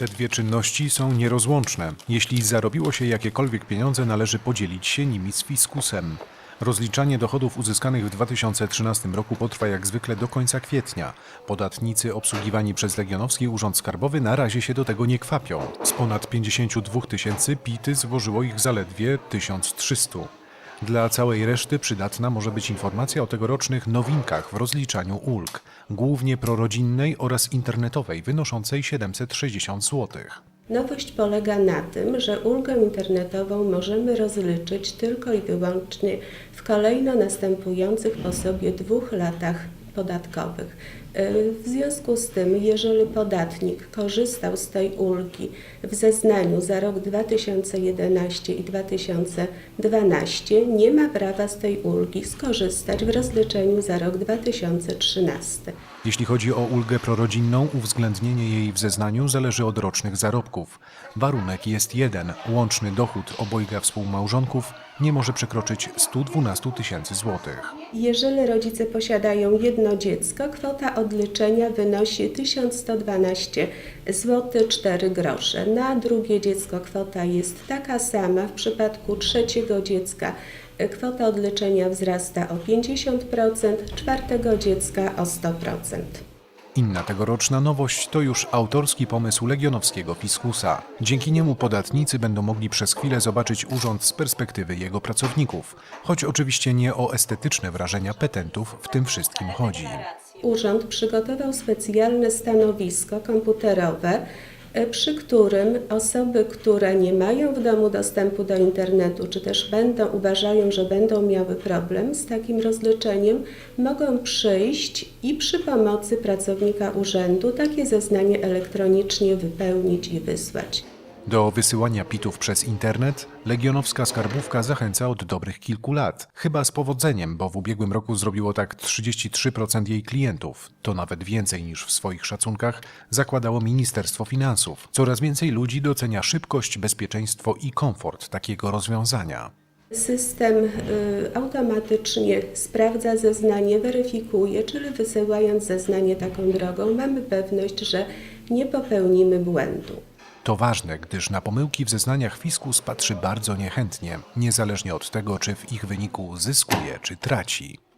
Te dwie czynności są nierozłączne. Jeśli zarobiło się jakiekolwiek pieniądze, należy podzielić się nimi z fiskusem. Rozliczanie dochodów uzyskanych w 2013 roku potrwa jak zwykle do końca kwietnia. Podatnicy obsługiwani przez Legionowski Urząd Skarbowy na razie się do tego nie kwapią. Z ponad 52 tysięcy PITy złożyło ich zaledwie 1300. Dla całej reszty przydatna może być informacja o tegorocznych nowinkach w rozliczaniu ulg, głównie prorodzinnej oraz internetowej, wynoszącej 760 zł. Nowość polega na tym, że ulgę internetową możemy rozliczyć tylko i wyłącznie w kolejno następujących po sobie dwóch latach podatkowych. Y, W związku z tym, jeżeli podatnik korzystał z tej ulgi w zeznaniu za rok 2011 i 2012, nie ma prawa z tej ulgi skorzystać w rozliczeniu za rok 2013. Jeśli chodzi o ulgę prorodzinną, uwzględnienie jej w zeznaniu zależy od rocznych zarobków. Warunek jest jeden: łączny dochód obojga współmałżonków nie może przekroczyć 112 tysięcy złotych. Jeżeli rodzice posiadają jedno dziecko, kwota odliczenia wynosi 1112 zł 4 grosze. Na drugie dziecko kwota jest taka sama. W przypadku trzeciego dziecka kwota odliczenia wzrasta o 50%, czwartego dziecka o 100%. Inna tegoroczna nowość to już autorski pomysł legionowskiego fiskusa. Dzięki niemu podatnicy będą mogli przez chwilę zobaczyć urząd z perspektywy jego pracowników, choć oczywiście nie o estetyczne wrażenia petentów w tym wszystkim chodzi. Urząd przygotował specjalne stanowisko komputerowe, przy którym osoby, które nie mają w domu dostępu do internetu, czy też będą, uważają, że będą miały problem z takim rozliczeniem, mogą przyjść i przy pomocy pracownika urzędu takie zeznanie elektronicznie wypełnić i wysłać. Do wysyłania pitów przez internet legionowska skarbówka zachęca od dobrych kilku lat. Chyba z powodzeniem, bo w ubiegłym roku zrobiło tak 33% jej klientów. To nawet więcej niż w swoich szacunkach zakładało Ministerstwo Finansów. Coraz więcej ludzi docenia szybkość, bezpieczeństwo i komfort takiego rozwiązania. System y, automatycznie sprawdza zeznanie, weryfikuje, czyli wysyłając zeznanie taką drogą mamy pewność, że nie popełnimy błędu. To ważne, gdyż na pomyłki w zeznaniach fiskus patrzy bardzo niechętnie, niezależnie od tego, czy w ich wyniku zyskuje, czy traci.